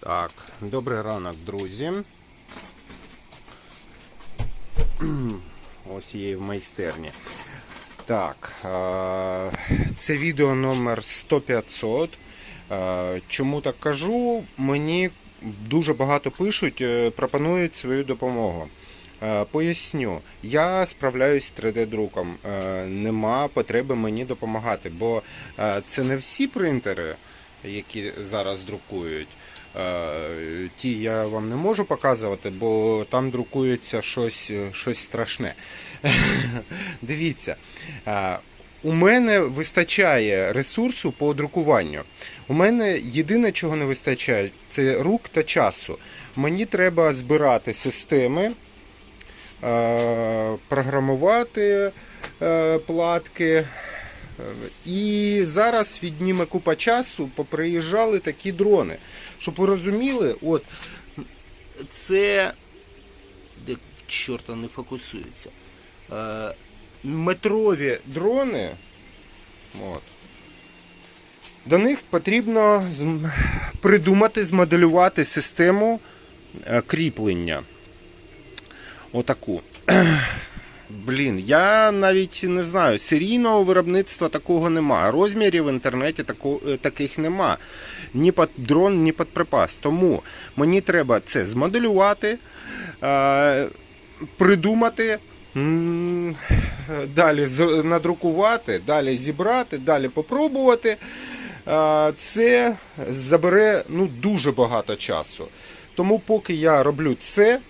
Так, добрий ранок, друзі. Ось є в майстерні. Так, е, це відео номер 100-500. Е, Чому так кажу? Мені дуже багато пишуть, е, пропонують свою допомогу. Поясню, я справляюсь з 3D-друком. Е, Нема потреби мені допомагати, бо це не всі принтери, які зараз друкують. Е, Ті я вам не можу показувати, бо там друкується щось, щось страшне. Дивіться, е, у мене вистачає ресурсу по друкуванню. У мене єдине, чого не вистачає, це рук та часу. Мені треба збирати системи, е, програмувати е, платки. І зараз відніме купа часу, поприїжджали такі дрони. Щоб ви розуміли, от це. Де чорта не фокусується. Е, метрові дрони. От. До них потрібно придумати, змоделювати систему е, кріплення. Отаку. Блін, я навіть не знаю, серійного виробництва такого нема. Розмірів в інтернеті тако, е, таких нема. Ні під дрон, ні під припас. Тому мені треба це змоделювати, придумати, далі надрукувати, далі зібрати, далі попробувати. Це забере ну, дуже багато часу. Тому поки я роблю це,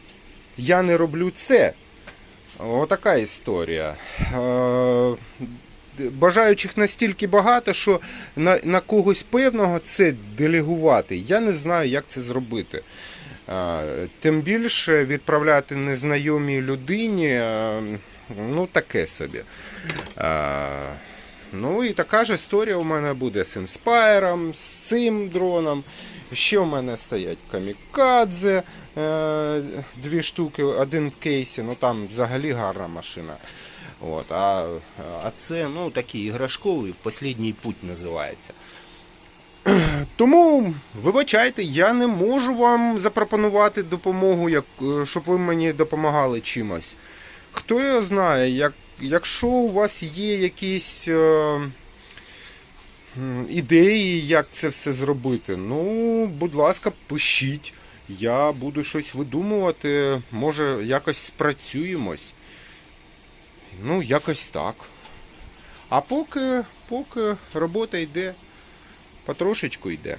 я не роблю це. Отака історія. Е, Бажаючих настільки багато, що на, на когось певного це делегувати. Я не знаю, як це зробити. Е, Тим більше відправляти незнайомій людині, е, ну таке собі. Ну і така ж історія у мене буде з інспайром, з цим дроном. Ще у мене стоять камікадзе, е, дві штуки, один в кейсі, ну там взагалі гарна машина. От, а, а це ну, такий іграшковий, «Послідній путь називається. Тому, вибачайте, я не можу вам запропонувати допомогу, як, е, щоб ви мені допомагали чимось. Хто його знає, як, якщо у вас є якісь е, ідеї, як це все зробити, ну, будь ласка, пишіть. Я буду щось видумувати, може, якось спрацюємось. Ну, якось так. А поки, поки робота йде, потрошечку йде.